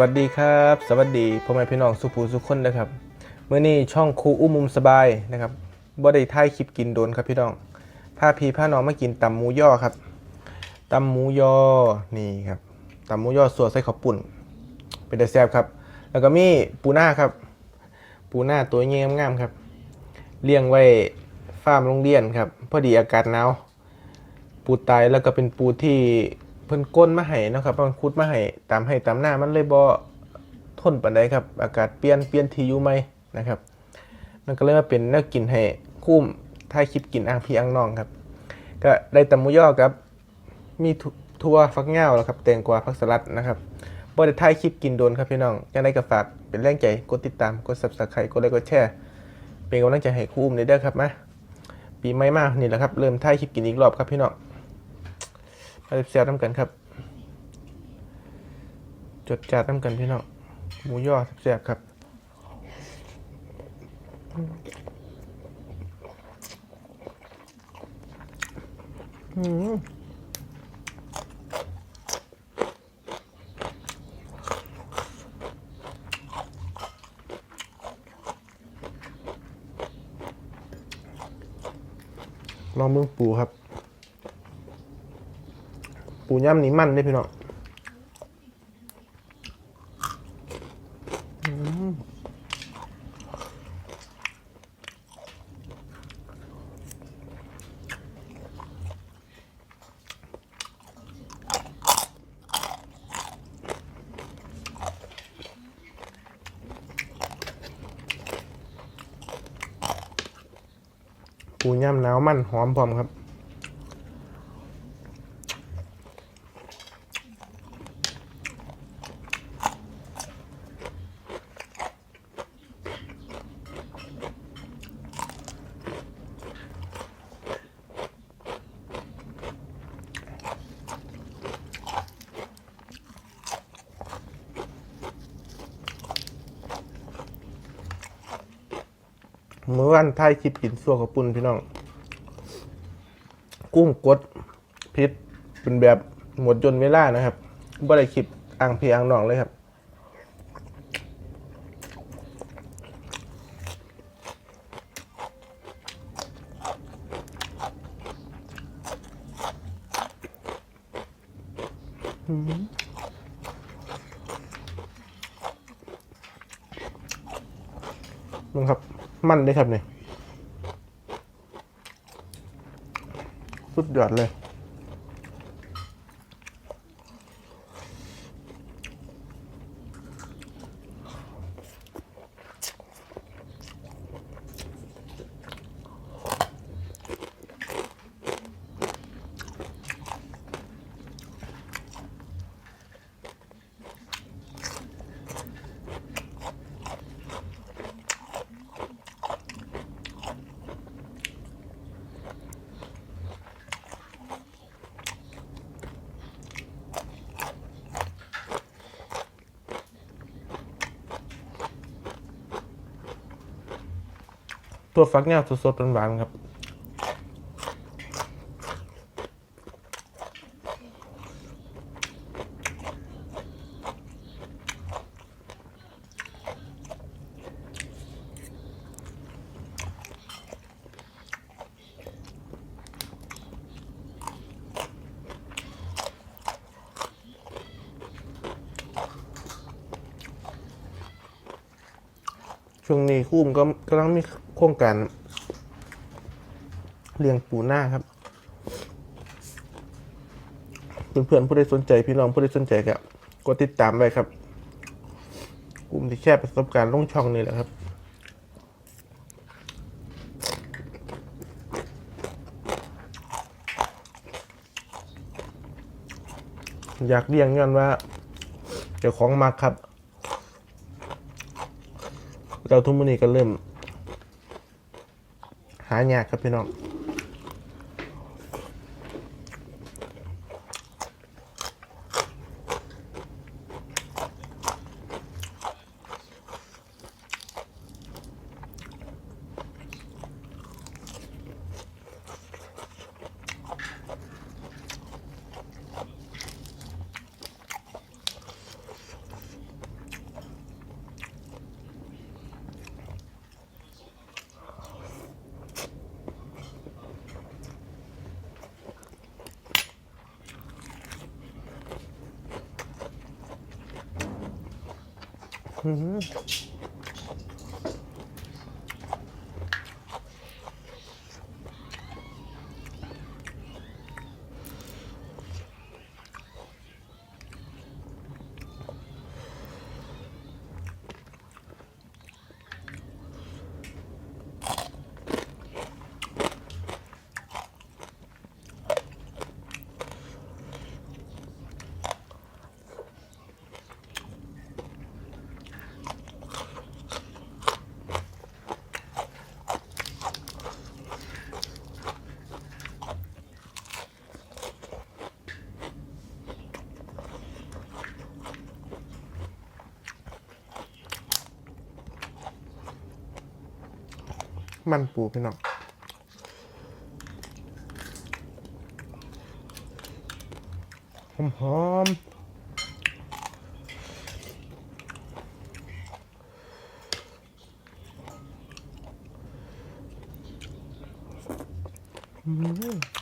สวัสดีครับ สวัสดีพ่อแม่พี่น้องสุภูสุขคนนะครับเมื่อนี้ช่องครูอุ้มมุมสบายนะครับบ่ได้ถ่ายคลิปกินโดนครับพี่น้องพาพี่พาน้องมากินตำหมูย่อครับตำหมูย่อนี่ครับตำหมูย่อสัวใส่ข้าวปุ่น เป็นแต่แซ่บครับ แล้วก็มีปูหน้าครับ ปูหน้าตัวเงี้ยงามครับ เลี้ยงไว้ฟาร์มโรงเรียนครับ พอดีอากาศหนาวปูตายแล้วก็เป็นปูที่ เพิ่นก้นมาให้นะครับมันคุดมาให้ตามให้ตามหน้ามันเลยบ่ทนปานใดครับ อากาศเปลี่ยนเปลี่ยนที่อยู่ใหม่นะครับ มันก็เลยมาเป็นแนวกินให้คุ้มถ่ายคลิปกินอ่างพี่อ่างน้องครับ ก็ได้ตำมูย่อครับ มีทั่วฟักเงาวแล้วครับแตงกวาผักสลัดนะครับบ่ได้ถ่ายคลิปกินโดนครับพี่น้องยังไงก็ฝากเป็นแรงใจกดติดตามกด Subscribe กดไลค์กดแชร์เป็นกำลังใจให้คุ้มในเด้อครับมาปีใหม่มานี่แหละครับเริ่มถ่ายคลิปกินอีกรอบครับพี่น้อง มาเสียบน้ำกันครับ จดจาดน้ำกันพี่น้องหมูย่อแซ่บครับอืมลองมือปูครับ ปูย่ำนี้มันได้พี่น้องปูย่ำหนาวมันหอมพร้อมครับ เมื่อวันไทยคลิปกินซัวกับปุ่นพี่น้อง กุ้งกดพิษเป็นแบบหมดจนเวลานะครับบ่ได้คลิปอ่างเพียอ่างหนองเลยครับมึงครับ มันเลยครับเนี่ยสุดยอดเลย ตัวฟักเนี่ยสดๆหวานๆครับช่วงนี้คุ้มก็กำลังมี โครงการเลี้ยงปูหน้าครับ เพื่อนๆผู้ใดสนใจพี่น้องผู้ใดสนใจก็กดติดตามไว้ครับ กลุ่มที่แชร์ประสบการณ์ลงช่องนี่แหละครับอยากเลี้ยงย้อนว่าเจ้าของมักครับ เราทุกมือนี้ก็เริ่ม หายากครับพี่น้อง อื้อ มันปูพี่น้องหอมหอมอืม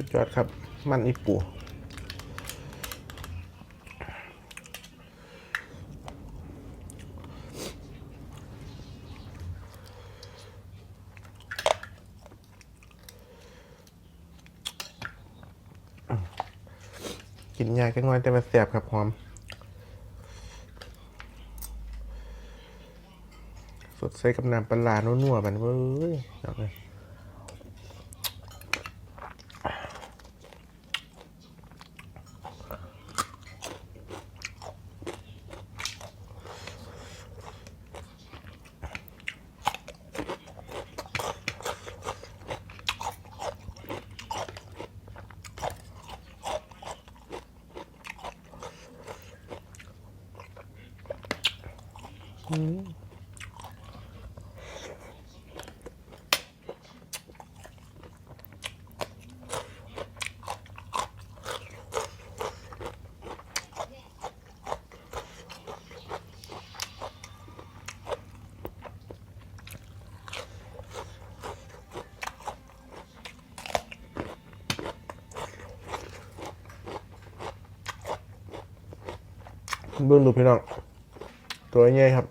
สุดยอดครับ มันอีปูกินยากจังน้อยแต่มันแสบครับหอม สดใสกับน้ำปลาร้านัวๆมันเว้ยเอาเลย เบื้องดูพี่น้องตัวใหญ่ครับ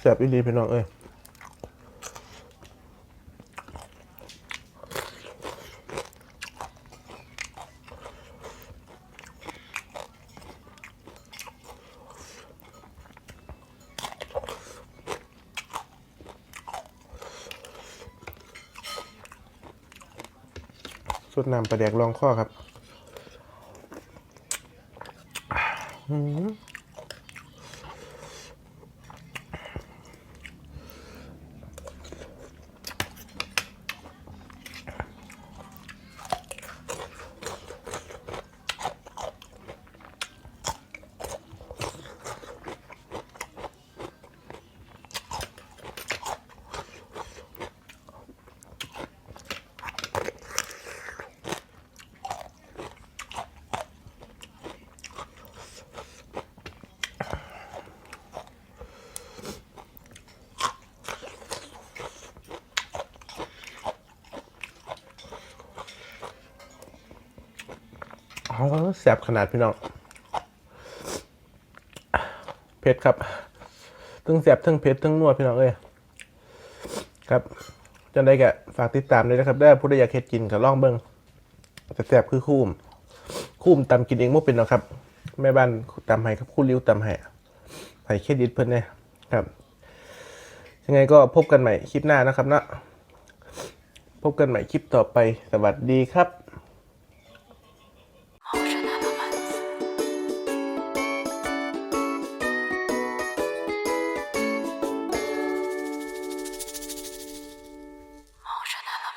แซ่บอีดีพี่น้องเอ้ยสุดน้ำประเดกรองข้อครับ อื แสบขนาดพี่น้องเผ็ดครับทั้งแสบทั้งเผ็ดทั้งนวดพี่น้องเอ้ยครับจังได้แกฝากติดตามด้วยนะครับได้ผู้ใดอยากเฮ็ดกินกับล่องเบิ้งแต่แสบคือคู่มคู่มตำกินเองบ่เป็นหรอกครับแม่บ้านตำให้ครับคู่ริ้วตำให้ให้เครดิตเพิ่นเนี่ยครับยังไงก็พบกันใหม่คลิปหน้านะครับเนาะพบกันใหม่คลิปต่อไปสวัสดีครับ